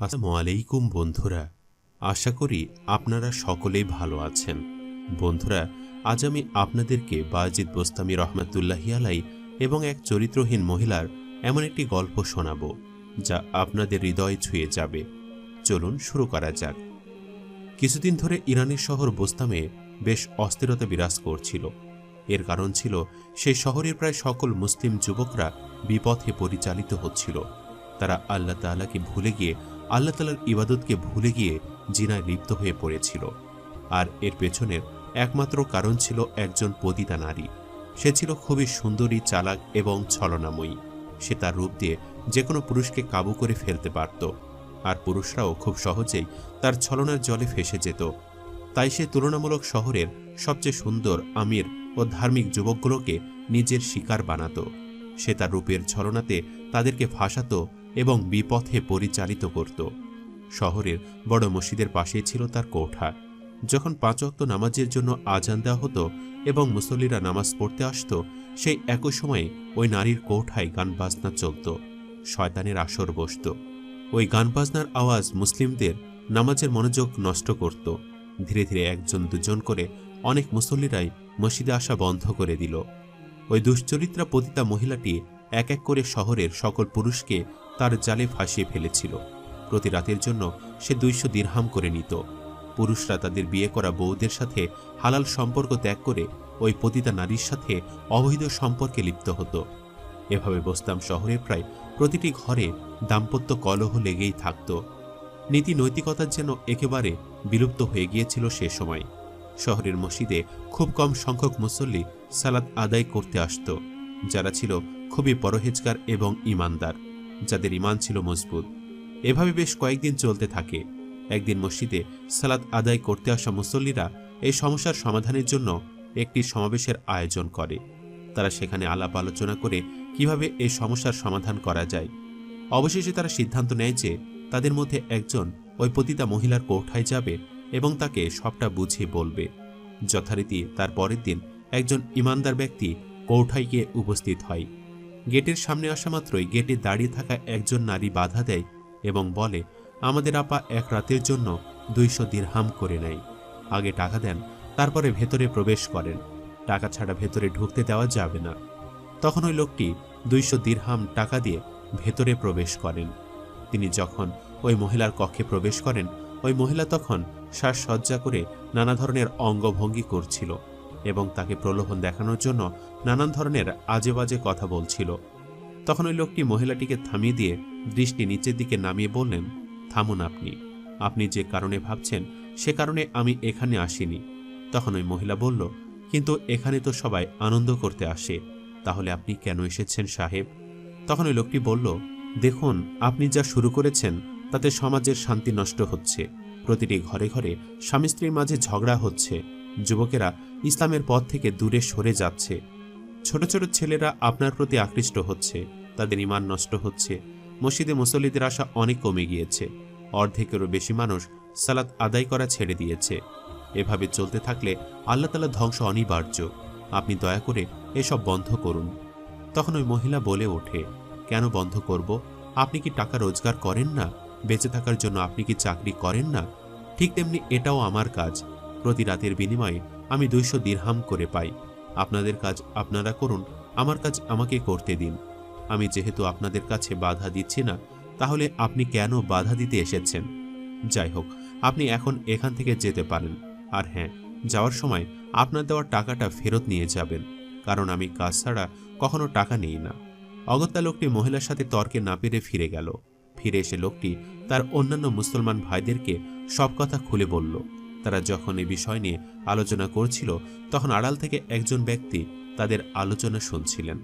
আসসালামু আলাইকুম বন্ধুরা, আশা করি আপনারা সকলেই ভালো আছেন। বন্ধুরা, আজ আমি আপনাদেরকে বাজিদ বোস্তামি রহমাতুল্লাহি আলাই এবং এক চরিত্রহীন মহিলার এমন একটি গল্প শোনাব, যা আপনাদের হৃদয় ছুঁয়ে যাবে। চলুন শুরু করা যাক। কিছুদিন ধরে ইরানের শহর বোস্তামে বেশ অস্থিরতা বিরাজ করছিল। এর কারণ ছিল, সেই শহরের প্রায় সকল মুসলিম যুবকরা বিপথে পরিচালিত হচ্ছিল। তারা আল্লাহ তাআলাকে ভুলে গিয়ে আল্লাহ তালার ইবাদতকে ভুলে গিয়ে জিনায় লিপ্ত হয়ে পড়েছিল। আর এর পেছনের একমাত্র কারণ ছিল একজন পতিতা নারী। সে ছিল খুবই সুন্দরী, চালাক এবং ছলনাময়ী। সে তার রূপ দিয়ে যে কোনো পুরুষকে কাবু করে ফেলতে পারত। আর পুরুষরাও খুব সহজেই তার ছলনার জলে ফেসে যেত। তাই সে তুলনামূলক শহরের সবচেয়ে সুন্দর, আমির ও ধার্মিক যুবকগুলোকে নিজের শিকার বানাত। সে তার রূপের ছলনাতে তাদেরকে ফাঁসাতো এবং বিপথে পরিচালিত করত। শহরের বড় মসজিদের পাশেই ছিল তার কোঠা যখন পাঁচ অক্ত নামাজের জন্য আজান দেওয়া হতো এবং মুসল্লিরা নামাজ পড়তে আসতো, সেই একই সময়ে ওই নারীর কোঠায় গান বাজনা চলত। শয়তানের আসর বসত। ওই গান বাজনার আওয়াজ মুসলিমদের নামাজের মনোযোগ নষ্ট করত। ধীরে ধীরে একজন দুজন করে অনেক মুসল্লিরাই মসজিদে আসা বন্ধ করে দিল। ওই দুশ্চরিত্রা পতিতা মহিলাটি এক এক করে শহরের সকল পুরুষকে তার জালে ফাঁসিয়ে ফেলেছিল। প্রতি রাতের জন্য সে দুইশো দিরহাম করে নিত। পুরুষরা তাদের বিয়ে করা বউদের সাথে হালাল সম্পর্ক ত্যাগ করে ওই পতিতা নারীর সাথে অবৈধ সম্পর্কে লিপ্ত হতো। এভাবে বসতাম শহরে প্রায় প্রতিটি ঘরে দাম্পত্য কলহ লেগেই থাকত। নীতি নৈতিকতার যেন একেবারে বিলুপ্ত হয়ে গিয়েছিল সে সময়। শহরের মসজিদে খুব কম সংখ্যক মুসল্লি সালাদ আদায় করতে আসত। যারা ছিল খুবই পরহেজগার এবং ইমানদার, যাদের ইমান ছিল মজবুত। এভাবে বেশ কয়েকদিন চলতে থাকে। একদিন মসজিদে সালাদ আদায় করতে আসা মুসল্লিরা এই সমস্যার সমাধানের জন্য একটি সমাবেশের আয়োজন করে। তারা সেখানে আলাপ আলোচনা করে কীভাবে এই সমস্যার সমাধান করা যায়। অবশেষে তারা সিদ্ধান্ত নেয় যে তাদের মধ্যে একজন ওই পতিতা মহিলার কোঠায় যাবে এবং তাকে সবটা বুঝিয়ে বলবে। যথারীতি তার পরের দিন একজন ইমানদার ব্যক্তি কৌঠায় গিয়ে উপস্থিত হয়। গেটের সামনে আসা মাত্রই গেটে দাঁড়িয়ে থাকা একজন নারী বাধা দেয় এবং বলে, আমাদের আপা এক রাতের জন্য দুইশো দিরহাম করে নেয়। আগে টাকা দেন, তারপরে ভেতরে প্রবেশ করেন। টাকা ছাড়া ভেতরে ঢুকতে দেওয়া যাবে না। তখন ওই লোকটি দুইশো দিরহাম টাকা দিয়ে ভেতরে প্রবেশ করেন। তিনি যখন ওই মহিলার কক্ষে প্রবেশ করেন, ওই মহিলা তখন শ্বাসসজ্জা করে নানা ধরনের অঙ্গভঙ্গি করছিল। এবং তাকে প্রলোভন দেখানোর জন্য নানান ধরনের আজে বাজে কথা বলছিল। তখন ওই লোকটি মহিলাটিকে থামিয়ে দিয়ে দৃষ্টি নিচের দিকে নামিয়ে বললেন, থামুন আপনি। আপনি যে কারণে ভাবছেন, সে কারণে আমি এখানে আসিনি। তখন ওই মহিলা বলল, কিন্তু এখানে তো সবাই আনন্দ করতে আসে। তাহলে আপনি কেন এসেছেন, সাহেব? তখন ওই লোকটি বলল, দেখুন, আপনি যা শুরু করেছেন, তাতে সমাজের শান্তি নষ্ট হচ্ছে। প্রতিটি ঘরে ঘরে স্বামী স্ত্রীর মাঝে ঝগড়া হচ্ছে। যুবকেরা ইসলামের পথ থেকে দূরে সরে যাচ্ছে। ছোট ছোট ছেলেরা আপনার প্রতি আকৃষ্ট হচ্ছে, তাদের ইমান নষ্ট হচ্ছে, মসজিদে মুসল্লিদের আশা অনেক কমে গিয়েছে, অর্ধেকেরও বেশি মানুষ সালাত আদায় করা ছেড়ে দিয়েছে। এভাবে চলতে থাকলে আল্লাহ তালা ধ্বংস অনিবার্য। আপনি দয়া করে এসব বন্ধ করুন। তখন ওই মহিলা বলে ওঠে, কেন বন্ধ করব? আপনি কি টাকা রোজগার করেন না? বেঁচে থাকার জন্য আপনি কি চাকরি করেন না? ঠিক তেমনি এটাও আমার কাজ। প্রতি রাতের বিনিময়ে আমি দুইশো দিরহাম করে পাই। আপনাদের কাজ আপনারা করুন, আমার কাজ আমাকে করতে দিন। আমি যেহেতু আপনাদের কাছে বাধা দিচ্ছি না, তাহলে আপনি কেন বাধা দিতে এসেছেন? যাই হোক, আপনি এখন এখান থেকে যেতে পারেন। আর হ্যাঁ যাওয়ার সময় আপনার দেওয়ার টাকাটা ফেরত নিয়ে যাবেন, কারণ আমি কাজ ছাড়া কখনো টাকা নেই না। অগত্যা লোকটি মহিলার সাথে তর্কে না পেরে ফিরে গেল। ফিরে এসে লোকটি তার অন্যান্য মুসলমান ভাইদেরকে সব কথা খুলে বলল। তারা যখন এই বিষয় নিয়ে আলোচনা করছিল, তখন আড়াল থেকে একজন ব্যক্তি তাদের আলোচনা শুনছিলেন।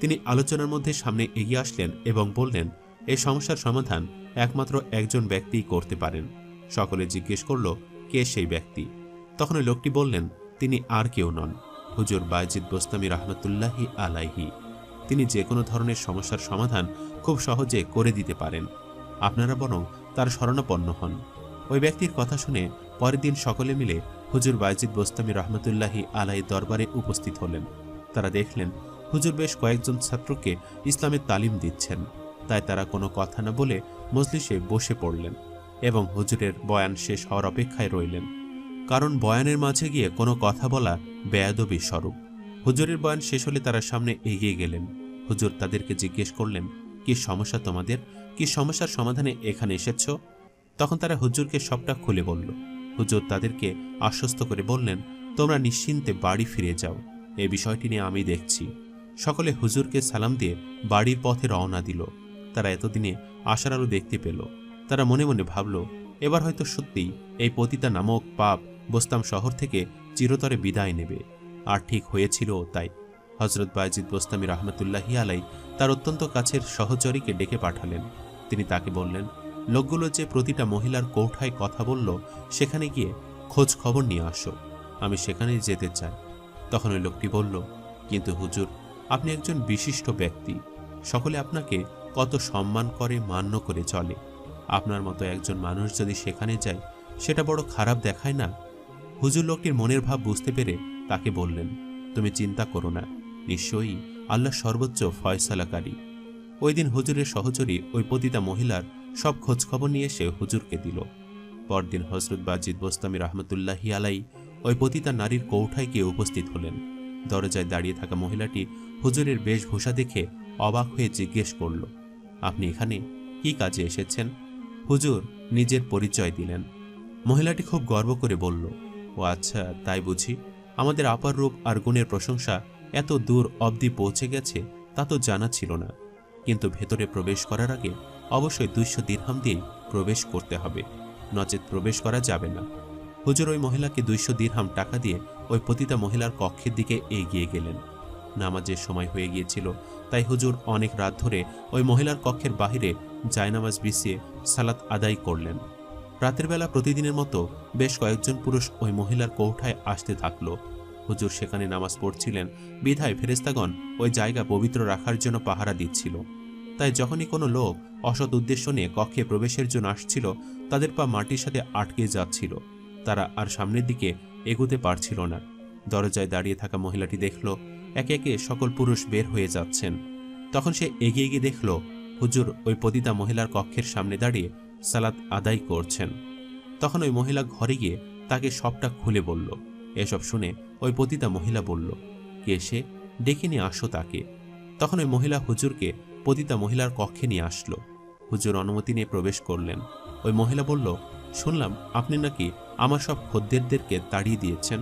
তিনি আলোচনার মধ্যে সামনে এগিয়ে আসলেন এবং বললেন এই সমস্যার সমাধান একমাত্র একজন ব্যক্তিই করতে পারেন। সকলে জিজ্ঞেস করল, কে সেই ব্যক্তি? তখন লোকটি বললেন, তিনি আর কেউ নন, হুজুর বাইজিদ বোস্তামি রহমতুল্লাহি আলাইহি। তিনি যে কোনো ধরনের সমস্যার সমাধান খুব সহজে করে দিতে পারেন। আপনারা বরং তার শরণাপন্ন হন। ওই ব্যক্তির কথা শুনে পরের দিন সকলে মিলে হুজুর বাইজিদ বোস্তামি রহমতুল্লাহি আলাই দরবারে উপস্থিত হলেন। তারা দেখলেন, হুজুর বেশ কয়েকজন ছাত্রকে ইসলামের তালিম দিচ্ছেন। তাই তারা কোনো কথা না বলে মজলিসে বসে পড়লেন এবং হুজুরের বয়ান শেষ হওয়ার অপেক্ষায় রইলেন। কারণ বয়ানের মাঝে গিয়ে কোনো কথা বলা বেয়াদবি স্বরূপ। হুজুরের বয়ান শেষ হলে তারা সামনে এগিয়ে গেলেন। হুজুর তাদেরকে জিজ্ঞেস করলেন, কি সমস্যা তোমাদের? কি সমস্যার সমাধানে এখানে এসেছ? তখন তারা হুজুরকে সবটা খুলে বলল হুজুর তাদেরকে আশ্বস্ত করে বললেন, তোমরা নিশ্চিন্তে বাড়ি ফিরে যাও। এই বিষয়টি নিয়ে আমি দেখছি। সকলে হুজুরকে সালাম দিয়ে বাড়ির পথে রওনা দিল। তারা এতদিনে আশার আলো দেখতে পেল। তারা মনে মনে ভাবল, এবার হয়তো সত্যিই এই পতিতা নামক পাপ বোস্তাম শহর থেকে চিরতরে বিদায় নেবে। আর ঠিক হয়েছিল তাই। হজরত বায়জিদ বোস্তামি রহমতুল্লাহি আলাই তার অত্যন্ত কাছের সহচরীকে ডেকে পাঠালেন। তিনি তাকে বললেন লোকগুলো যে প্রতিটা মহিলার কৌঠায় কথা বলল, সেখানে গিয়ে খোঁজ খবর নিয়ে আসো। আমি সেখানেই যেতে চাই। তখন ওই লোকটি বলল, কিন্তু হুজুর, আপনি একজন বিশিষ্ট ব্যক্তি। সকলে আপনাকে কত সম্মান করে, মান্য করে চলে। আপনার মতো একজন মানুষ যদি সেখানে যায়, সেটা বড় খারাপ দেখায় না? হুজুর লোকটির মনের ভাব বুঝতে পেরে তাকে বললেন, তুমি চিন্তা করো না। নিশ্চয়ই আল্লাহ সর্বোচ্চ ফয়সালাকারী। ওই দিন হুজুরের সহচরী ওই পতিতা মহিলার সব খোঁজখবর নিয়ে এসে হুজুরকে দিল। পরদিন হজরত বাজিদ বোস্তামি রহমতুল্লাহি আলাই ওই পতিতা নারীর কৌঠায় গিয়ে উপস্থিত হলেন। দরজায় দাঁড়িয়ে থাকা মহিলাটি হুজুরের বেশভূষা দেখে অবাক হয়ে জিজ্ঞেস করল, আপনি এখানে? কি কাজে এসেছেন? হুজুর নিজের পরিচয় দিলেন। মহিলাটি খুব গর্ব করে বলল, ও আচ্ছা তাই বুঝি। আমাদের আপার রূপ আর গুণের প্রশংসা এত দূর অবধি পৌঁছে গেছে তা তো জানা ছিল না। কিন্তু ভেতরে প্রবেশ করার আগে অবশ্যই দুইশো দিরহাম দিয়ে প্রবেশ করতে হবে। নচেত প্রবেশ করা যাবে না। হুজুর ওই মহিলাকে দুইশো দিরহাম টাকা দিয়ে ওই পতিতা মহিলার কক্ষের দিকে এগিয়ে গেলেন। নামাজের সময় হয়ে গিয়েছিল, তাই হুজুর অনেক রাত ধরে ওই মহিলার কক্ষের বাহিরে জায়নামাজ বিছিয়ে সালাত আদায় করলেন। রাতের বেলা প্রতিদিনের মতো বেশ কয়েকজন পুরুষ ওই মহিলার কৌঠায় আসতে থাকল। হুজুর সেখানে নামাজ পড়ছিলেন, বিধায় ফেরেস্তাগণ ওই জায়গা পবিত্র রাখার জন্য পাহারা দিচ্ছিল। তাই যখনই কোনো লোক অসৎ উদ্দেশ্য নিয়ে কক্ষে প্রবেশের জন্য আসছিল, তাদের পা মাটির সাথে আটকে যাচ্ছিল। তারা আর সামনের দিকে এগোতে পারছিল না। দরজায় দাঁড়িয়ে থাকা মহিলাটি দেখল, একে একে সকল পুরুষ বের হয়ে যাচ্ছেন। তখন সে এগিয়ে গিয়ে দেখল, হুজুর ওই পতিতা মহিলার কক্ষের সামনে দাঁড়িয়ে সালাত আদায় করছেন। তখন ওই মহিলা ঘরে গিয়ে তাকে সবটা খুলে বলল। এসব শুনে ওই পতিতা মহিলা বলল, কে সে? ডেকে নিয়ে আসো তাকে। তখন ওই মহিলা হুজুরকে পতিতা মহিলার কক্ষে নিয়ে আসলো। হুজুর অনুমতি নিয়ে প্রবেশ করলেন। ওই মহিলা বলল, শুনলাম, আপনি নাকি আমার সব খদ্দেরদেরকে তাড়িয়ে দিয়েছেন।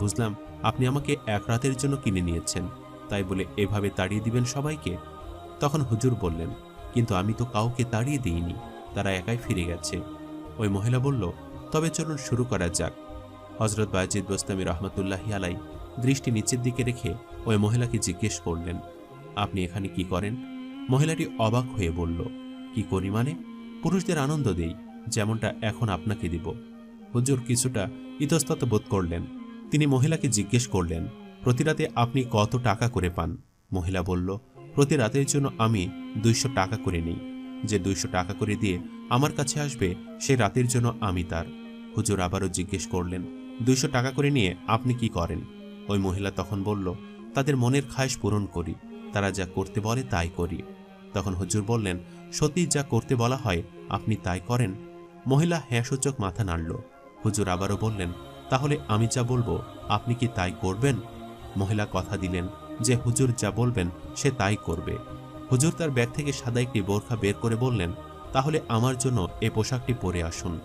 বুঝলাম, আপনি আমাকে এক রাতের জন্য কিনে নিয়েছেন। তাই বলে এভাবে তাড়িয়ে দিবেন সবাইকে? তখন হুজুর বললেন, কিন্তু আমি তো কাউকে তাড়িয়ে দিইনি, তারা একাই ফিরে গেছে। ওই মহিলা বলল, তবে চলুন শুরু করা যাক। হজরত বাজিদ বোস্তামি রহমতুল্লাহি আলাই দৃষ্টি নিচের দিকে রেখে ওই মহিলাকে জিজ্ঞেস করলেন, আপনি এখানে কি করেন? মহিলাটি অবাক হয়ে বলল, কি করি মানে? পুরুষদের আনন্দ দেই, যেমনটা এখন আপনাকে দিব। হুজুর কিছুটা ইতস্তত বোধ করলেন। তিনি মহিলাকে জিজ্ঞেস করলেন, প্রতি রাতে আপনি কত টাকা করে পান? মহিলা বলল, প্রতি রাতের জন্য আমি দুইশো টাকা করে নিই। যে দুইশো টাকা করে দিয়ে আমার কাছে আসবে, সে রাতের জন্য আমি তার। হুজুর আবারও জিজ্ঞেস করলেন, দুইশো টাকা করে নিয়ে আপনি কি করেন? ওই মহিলা তখন বলল, তাদের মনের খায়স পূরণ করি। তারা যা করতে বলে তাই করি। তখন হুজুর বললেন সত্যি যা করতে বলা হয়, আপনি তাই করেন। মহিলা হ্যাঁ সূচক মাথা নাড়ল। হুজুর আবারও বললেন, তাহলে আমি যা বলব, আপনি কি তাই করবেন? মহিলা কথা দিলেন, যে হুজুর যা বলবেন, সে তাই করবে। হুজুর তার ব্যাগ থেকে সাদা একটি বোরখা বের করে বললেন, তাহলে আমার জন্য এ পোশাকটি পরে আসুন।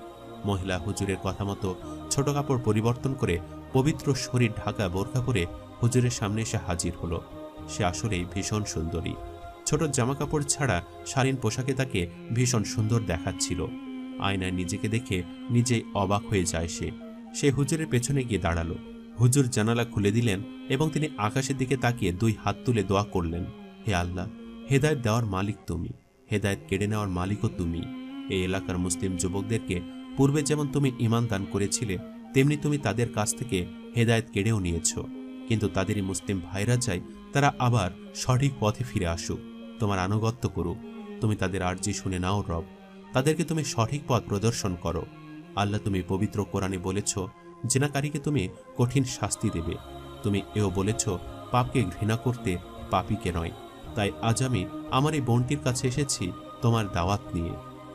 মহিলা হুজুরের কথা মতো ছোট কাপড় পরিবর্তন করে পবিত্র শরীর ঢাকা বোরখা পরে হুজুরের সামনে এসে হাজির হলো। সে আসলেই ভীষণ সুন্দরী। ছোট জামাকাপড় ছাড়া শালীন পোশাকে তাকে ভীষণ সুন্দর দেখাচ্ছিল। আয়নায় নিজেকে দেখে নিজেই অবাক হয়ে যায় সে। সে হুজুরের পেছনে গিয়ে দাঁড়াল। হুজুর জানালা খুলে দিলেন এবং তিনি আকাশের দিকে তাকিয়ে দুই হাত তুলে দোয়া করলেন, হে আল্লাহ, হেদায়ত দেওয়ার মালিক তুমি। হেদায়ত কেড়ে নেওয়ার মালিকও তুমি। এই এলাকার মুসলিম যুবকদেরকে পূর্বে যেমন তুমি ইমান দান করেছিলে, তেমনি তুমি তাদের কাছ থেকে হেদায়ত কেড়েও নিয়েছ। কিন্তু তাদেরই মুসলিম ভাইরা চাই তারা আবার সঠিক পথে ফিরে আসুক। তোমার আনুগত্য করুক। তুমি তাদের আর্জি শুনে নাও, রব। তাদেরকে তুমি সঠিক পথ প্রদর্শন করো। আল্লাহ তুমি পবিত্র কোরআনে বলেছ, জেনাকারীকে তুমি কঠিন শাস্তি দেবে। তুমি এও বলেছ, পাপকে ঘৃণা করতে পাপীকে নয়। তাই আজ আমি আমার এই বোনটির কাছে এসেছি তোমার দাওয়াত নিয়ে।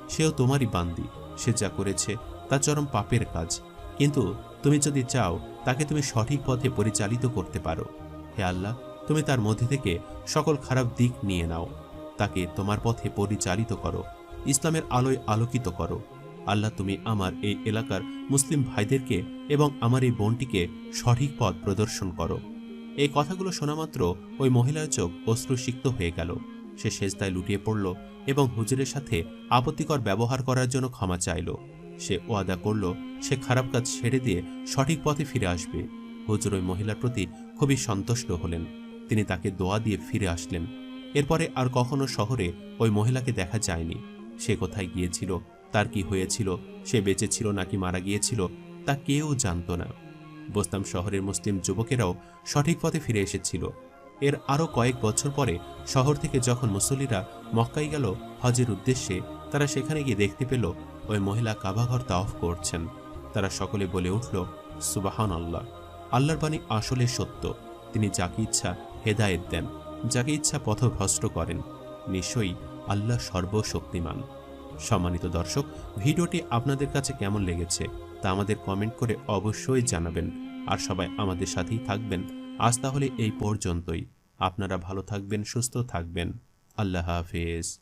সেও তোমারই বান্দি। সে যা করেছে, তা চরম পাপের কাজ। কিন্তু তুমি যদি চাও, তাকে তুমি সঠিক পথে পরিচালিত করতে পারো। হে আল্লাহ তুমি তার মধ্যে থেকে সকল খারাপ দিক নিয়ে নাও। তাকে তোমার পথে পরিচালিত করো। ইসলামের আলোয় আলোকিত করো। আল্লাহ তুমি আমার এই এলাকার মুসলিম ভাইদেরকে এবং আমার এই বোনটিকে সঠিক পথ প্রদর্শন করো। এই কথাগুলো শোনামাত্র ওই মহিলার চোখ অশ্রুসিক্ত হয়ে গেল। সে সেজদায় লুটিয়ে পড়ল এবং হুজুরের সাথে আপত্তিকর ব্যবহার করার জন্য ক্ষমা চাইল। সে ওয়াদা করল, সে খারাপ কাজ ছেড়ে দিয়ে সঠিক পথে ফিরে আসবে। হুজুর ওই মহিলার প্রতি খুবই সন্তুষ্ট হলেন। তিনি তাকে দোয়া দিয়ে ফিরে আসলেন। এরপরে আর কখনো শহরে ওই মহিলাকে দেখা যায়নি। সে কোথায় গিয়েছিল, তার কি হয়েছিল, সে বেঁচে ছিল নাকি মারা গিয়েছিল, তা কেউ জানত না। বোস্তাম শহরের মুসলিম যুবকেরাও সঠিক পথে ফিরে এসেছিল। এর আরও কয়েক বছর পরে শহর থেকে যখন মুসল্লিরা মক্কাই গেল, হজের উদ্দেশ্যে তারা সেখানে গিয়ে দেখতে পেল ওই মহিলা কাবাঘর তাওফ করছেন। তারা সকলে বলে উঠল সুবাহান আল্লাহ আল্লাহর বাণী আসলে সত্য। তিনি যাকে ইচ্ছা হেদায়েত দেন, যাকে ইচ্ছা পথভ্রষ্ট করেন। নিশ্চয়ই আল্লাহ সর্বশক্তিমান। সম্মানিত দর্শক, ভিডিওটি আপনাদের কাছে কেমন লেগেছে তা আমাদের কমেন্ট করে অবশ্যই জানাবেন। আর সবাই আমাদের সাথেই থাকবেন। আজ তাহলে এই পর্যন্তই। আপনারা ভালো থাকবেন, সুস্থ থাকবেন। আল্লাহ হাফেজ।